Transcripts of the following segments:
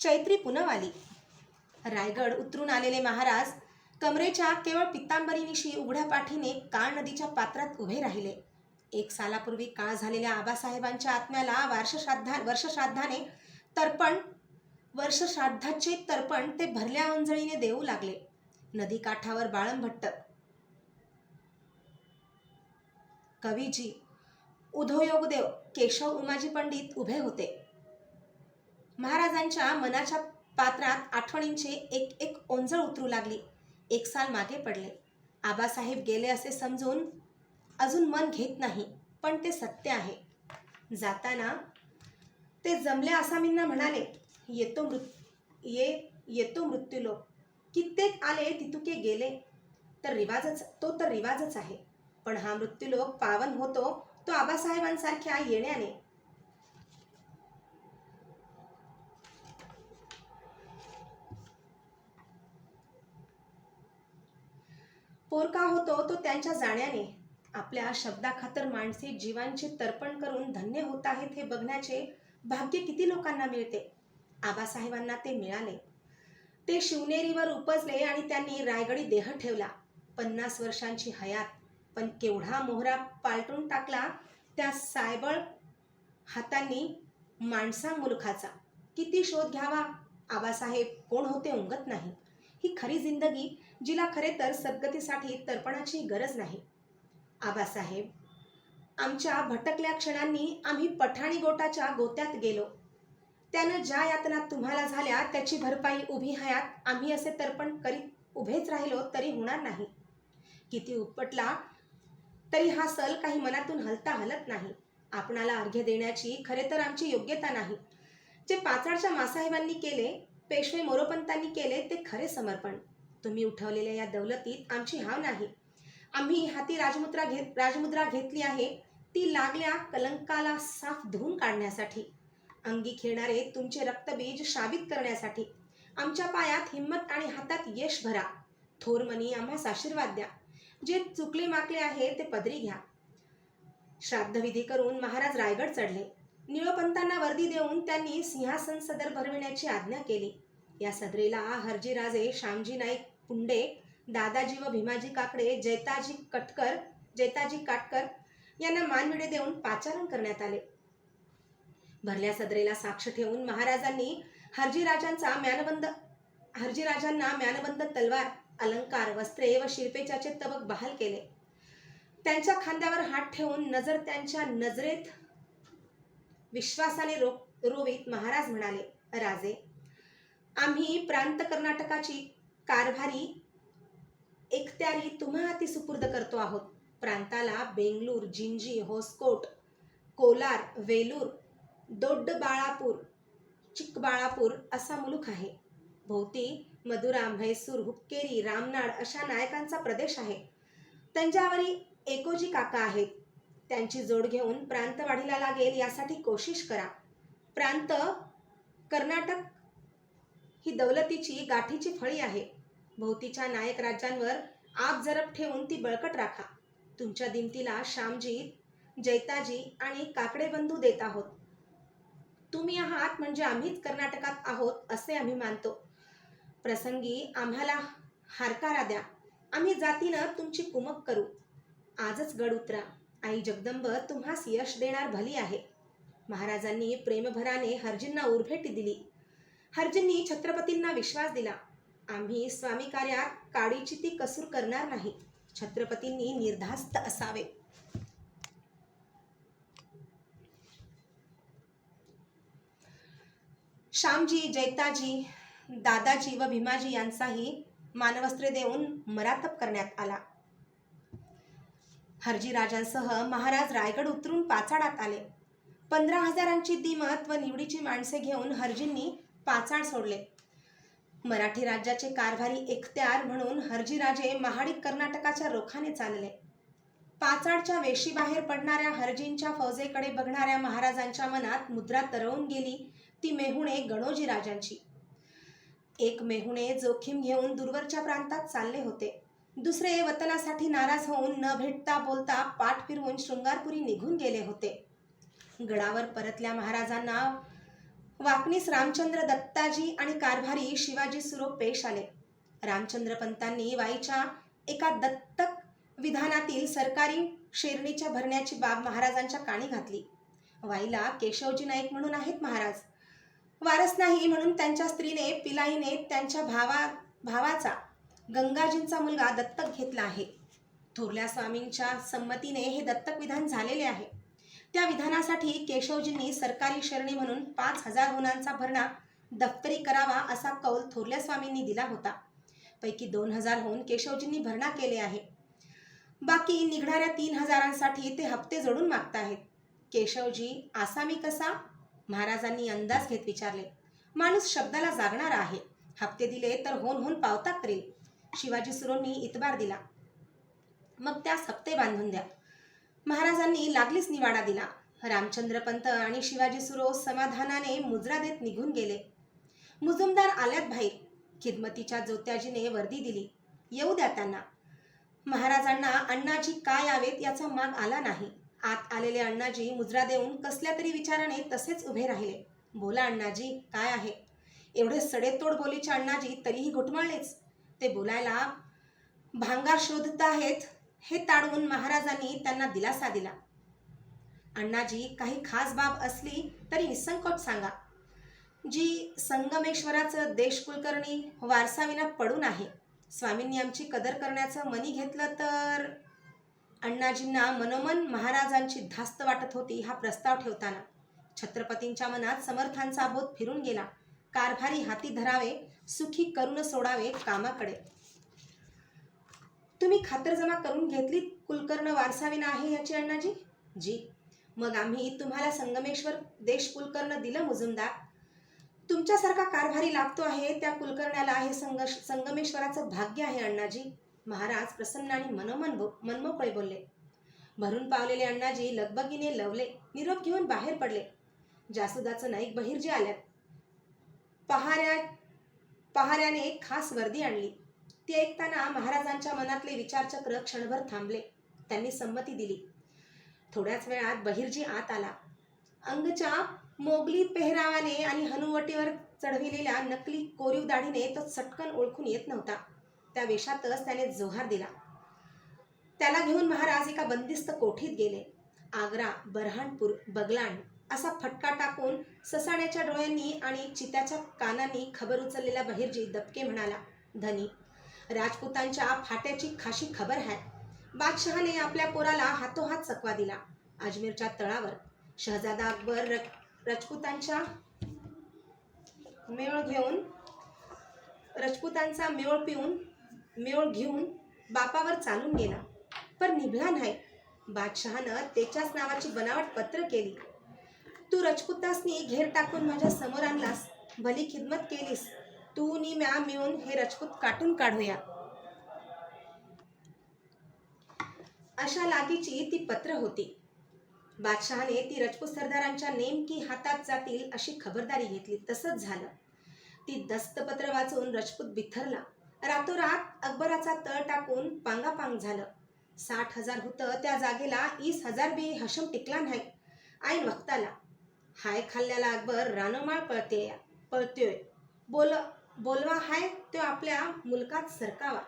चैत्री पुनव आली रायगड उतरून आलेले महाराज कमरेच्या केवळ पित्तांबरीनिशी उघड्या पाठीने काळ नदीच्या पात्रात उभे राहिले. एक सालापूर्वी काळ झालेल्या आबासाहेबांच्या आत्म्याला वर्षश्राद्धा वर्षश्राद्धाने तर्पण वर्षश्राद्धाचे तर्पण ते भरल्या अंजळीने देऊ लागले. नदी काठावर बाळंभट्ट कवीजी उधोयोगदेव केशव उमाजी पंडित उभे होते. महाराजांच्या मनाच्या पात्रात आठवणींचे एक एक ओंजळ उतरू लागली. एक साल मागे पडले. आबासाहेब गेले असे समजून अजून मन घेत नाही पण ते सत्य आहे. जाताना ते जमले आसामींना म्हणाले येतो मृत ये येतो मृत्यूलोक. कित्येक आले तितुके गेले. तर रिवाजच तो तर रिवाजच आहे. पण हा मृत्यूलोक पावन होतो तो आबासाहेबांसारख्या येण्याने. पोरका होतो तो त्यांच्या जाण्याने. आपल्या शब्दाखातर माणसे जीवांचे तर्पण करून धन्य होत आहेत हे बघण्याचे भाग्य किती लोकांना मिळते? आबासाहेबांना ते मिळाले. ते शिवनेरीवर उपजले आणि त्यांनी रायगडी देह ठेवला. पन्नास वर्षांची हयात. पण केवढा मोहरा पालटून टाकला त्या सायबळ हातांनी माणसा मुलखाचा. किती शोध घ्यावा? आबासाहेब कोण होते उंगत नाही. ही खरी जिंदगी जिला खरे तर सद्गतीसाठी तर्पणाची गरज नाही. आबासाहेब आमच्या भटकल्या क्षणांनी आम्ही पठाणी गोटाच्या गोत्यात गेलो. त्यानं ज्या यातना तुम्हाला झाल्या त्याची भरपाई उभी हयात आम्ही असे तर्पण करीत उभेच राहिलो तरी होणार नाही. किती उपटला तरी हा सल काही मनातून हलता हलत नाही. आपणाला अर्घ्य देण्याची खरे तर आमची योग्यता नाही. जे पाचाडच्या मासाहेबांनी केले पेशवे मोरोपंतांनी केले ते खरे समर्पण. तुम्ही उठवलेल्या या दौलतीत आमची हाव नाही. आम्ही हाती राजमुद्रा घेत राजमुद्रा घेतली आहे ती लागल्या कलंकाला साफ धुवून काढण्यासाठी. अंगी खेळणारे तुमचे रक्तबीज शाबित करण्यासाठी. आमच्या पायात हिंमत आणि हातात यश भरा. थोरमनी आम्हास आशीर्वाद द्या. जे चुकले माकले आहे ते पदरी घ्या. श्राद्धविधी करून महाराज रायगड चढले. निळोपंतांना वर्दी देऊन त्यांनी सिंहासन सदर भरविण्याची आज्ञा केली. या सदरेला हरजीराजे श्यामजी नाईक पुंडे दादाजी व भीमाजी काकडे जैताजी कटकर जैताजी काटकर यांना मानविडे देऊन पाचारण करण्यात आले. भरल्या सदरेला साक्ष ठेवून महाराजांनी हरजीराजांचा म्यानबंद हरजीराजांना म्यानबंद तलवार अलंकार वस्त्रे व शिल्पेच्याचे तबक बहाल केले. त्यांच्या खांद्यावर हात ठेवून नजर त्यांच्या नजरेत विश्वासाने रो रोवीत महाराज म्हणाले राजे आम्ही प्रांत कर्नाटकाची कारभारी एकत्यारी तुम्हा हाती सुपूर्द करतो आहोत. प्रांताला बेंगलूर जिंजी होसकोट कोलार वेलूर दोड्डबाळापूर चिकबाळापूर असा मुलूक आहे. भोवती मधुरा म्हैसूर हुक्केरी रामनाड अशा नायकांचा प्रदेश आहे. तंजावरी एकोजी काका आहेत. त्यांची जोड घेऊन प्रांत वाढीला लागेल यासाठी कोशिश करा. प्रांत कर्नाटक ही दौलतीची गाठीची फळी आहे. भोवतीच्या नायक राज्यांवर आप जरब ठेवून ती बळकट राखा. तुमच्या दिमतीला श्यामजी जैताजी आणि काकडे बंधू देत आहोत. तुम्ही आहात म्हणजे आम्हीच कर्नाटकात आहोत असे आम्ही मानतो. प्रसंगी आम्हाला हारकारा द्या. आम्ही जातीनं तुमची कुमक करू. आजच गड उतरा. आई जगदंब तुम्हास यश देणार भली आहे. महाराजांनी प्रेमभराने हरजींना उरभेटी दिली. हरजींनी छत्रपतींना विश्वास दिला. आम्ही स्वामी कार्यात काडीची ती कसूर करणार नाही. छत्रपतींनी निर्धास्त असावे. श्यामजी जैताजी दादाजी व भीमाजी यांचाही मानवस्त्रे देऊन मरातप करण्यात आला. हरजी राजांसह महाराज रायगड उतरून पाचाडात आले. पंधरा हजारांची दिमत व निवडीची माणसे घेऊन हरजींनी पाचाड सोडले. मराठी राज्याचे कारभारी एकत्यार म्हणून हरजीराजे महाडिक कर्नाटकाच्या रोखाने चालले. पाचाडच्या वेशीबाहेर पडणाऱ्या हरजींच्या फौजेकडे बघणाऱ्या महाराजांच्या मनात मुद्रा तरळून गेली ती मेहुणे गणोजी राजांची एक मेहुणे जोखीम घेऊन दूरवरच्या प्रांतात चालले होते. दुसरे वतनासाठी नाराज होऊन न भेटता बोलता पाठ फिरवून शृंगारपुरी निघून गेले होते. गडावर परतल्या महाराजांना वाकणीस रामचंद्र दत्ताजी आणि कारभारी शिवाजी सुरो पेश आले. रामचंद्र पंतांनी वाईच्या एका दत्तक विधानातील सरकारी शेरणीच्या भरण्याची बाब महाराजांच्या काणी घातली. वाईला केशवजी नाईक म्हणून आहेत महाराज. वारस नाही म्हणून त्यांच्या स्त्रीने पिलाईने त्यांच्या भावा भावाचा गंगाजींचा मुलगा दत्तक घेतला आहे. थोरल्या स्वामींच्या संमतीने हे दत्तक विधान झालेले आहे. त्या विधानासाठी केशवजींनी सरकारी शरणी म्हणून पाच हजार गुणांचा भरणा दफ्तरी करावा असा कौल थोरल्या स्वामींनी दिला होता. पैकी दोन हजारहून केशवजींनी भरणा केले आहे. बाकी निघणाऱ्या तीन हजारांसाठी ते हप्ते जोडून मागताहेत. केशवजी आसामी कसा? महाराजांनी अंदाज घेत विचारले. माणूस शब्दाला जागणारा आहे. हप्ते दिले तर होऊन होऊन पावता करेल. शिवाजी सुरोंनी इतबार दिला. मग त्यास हप्ते बांधून द्या. महाराजांनी लागलीच निवाडा दिला. रामचंद्र पंत आणि शिवाजी सुरो समाधानाने मुजरा देत निघून गेले. मुजुमदार आल्यात भाई खिदमतीच्या जोत्याजीने वर्दी दिली. येऊ द्या त्यांना. महाराजांना अण्णाजी काय यावेत याचा माग आला नाही. आत आलेले अण्णाजी मुजरा देऊन कसल्या तरी विचाराने तसेच उभे राहिले. बोला अण्णाजी काय आहे? एवढे सडेतोड बोलीचे अण्णाजी तरीही घुटमळलेच. ते बोलायला भांगार शोधत आहेत हे ताडवून महाराजांनी त्यांना दिलासा दिला. अण्णाजी काही खास बाब असली तरी निसंकोच सांगा. जी संगमेश्वराचं देश कुलकर्णी वारसाविना पडून आहे स्वामींनी आमची कदर करण्याचं मनी घेतलं तर? अण्णाजींना मनोमन महाराजांची धास्त वाटत होती हा प्रस्ताव ठेवताना. छत्रपतींच्या मनात समर्थांचा बोध फिरून गेला. कारभारी हाती धरावे सुखी करून सोडावे कामाकडे. तुम्ही खातरजमा करून घेतली कुलकर्ण वारसाविना आहे याची अण्णाजी? जी. मग आम्ही तुम्हाला संगमेश्वर देश कुलकर्ण दिलं मुजुमदार. तुमच्यासारखा कारभारी लागतो आहे त्या कुलकर्ण्याला हे संग संगमेश्वराचं भाग्य आहे अण्णाजी. महाराज प्रसन्न आणि मनोमन मनमोकळे बोलले. भरून पावलेले अण्णाजी लगबगीने लवले निरोप घेऊन बाहेर पडले. जासुदाचं नाईक बहिर्जी आल्यात. पहाऱ्या पहाऱ्याने खास वर्दी आणली. ती ऐकताना महाराजांच्या मनातले विचारचक्र क्षणभर थांबले. त्यांनी संमती दिली. थोड्याच वेळात बहिर्जी आत आला. अंगच्या मोगली पेहरावाने आणि हनुवटीवर चढविलेल्या नकली कोरीव दाढीने तो चटकन ओळखून येत नव्हता. त्या वेशातच त्याने जोहार दिला. त्याला घेऊन महाराज एका बंदिस्त कोठीत गेले. आग्रा बरहाणपूर बगलाण असा फटका टाकून ससाण्याच्या डोळ्यांनी आणि चित्याच्या कानांनी खबर उचललेला बहिर्जी दबके म्हणाला धनी राजपुतांच्या फाट्याची खाशी खबर आहे बादशहाने आपल्या पोराला हातोहात चकवा दिला. अजमेरच्या तळावर शहजादा अकबर र राजपुतांच्या मेळ घेऊन राजपुतांचा मेळ पिऊन मेळ घेऊन बापावर चालून गेला. पण निभला नाही. बादशहानं त्याच्याच नावाची बनावट पत्र केली. तू रजपुतासनी घेर टाकून माझ्यासमोर आणलास. भली खिदमत केलीस. तू नी म्या मिळून हे रजपूत काटून काढूया. अशा लागीची ती पत्र होती. बादशहाने ती रजपूत सरदारांच्या नेमकी हातात जातील अशी खबरदारी घेतली. तसंच झालं. ती दस्तपत्र वाचून रजपूत बिथरला. रातोरात अकबराचा तळ टाकून पांगापांग झालं. साठ हजार होतं त्या जागेला वीस हजार बी हशम टिकला नाही. ऐन वक्ताला. हाय खाल्ल्याला अकबर रानोमाळ पळते पळतोय. बोल बोलवा हाय तो आपल्या मुलकात सरकावा.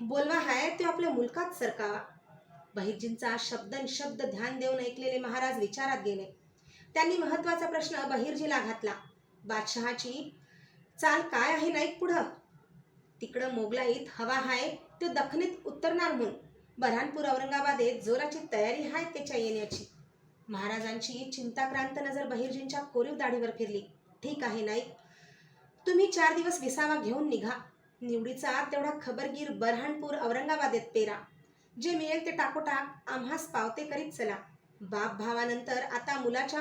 बोलवा हाय तो आपल्या मुलकात सरकावा. बहिर्जींचा शब्द शब्द ध्यान देऊन ऐकलेले महाराज विचारात गेले. त्यांनी महत्त्वाचा प्रश्न बहिर्जीला घातला. बादशहाची चाल काय आहे नाईक पुढं? तिकडं मोगलाईत हवा हाय तो दखनीत उतरणार म्हणून. बऱ्हाणपूर औरंगाबादेत जोराची तयारी हाय त्याच्या येण्याची. महाराजांची चिंताक्रांत नजर बहिर्जींच्या कोरीव दाढीवर फिरली. ठीक आहे नाईक तुम्ही चार दिवस विसावा घेऊन निघा. निवडीचा तेवढा खबरगीर बऱ्हाणपूर औरंगाबादेत पेरा. जे मिळेल ते टाकोटाक आम्हास पावते करीत चला. बाप भावानंतर आता मुलाच्या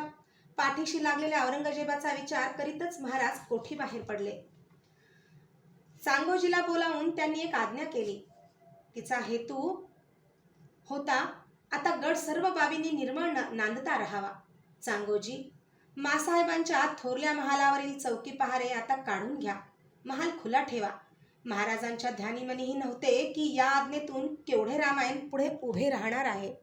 पाठीशी लागलेल्या औरंगजेबाचा विचार करीतच महाराज कोठी बाहेर पडले. चांगोजीला बोलावून त्यांनी एक आज्ञा केली. तिचा हेतू होता आता गड सर्व बाबींनी निर्मळ नांदता राहावा. चांगोजी मासाहेबांच्या थोरल्या महालावरील चौकी पहारे आता काढून घ्या. महाल खुला ठेवा. महाराजांच्या ध्यानीमनीही नव्हते की या आज्ञेतून केवढे रामायण पुढे उभे राहणार आहे.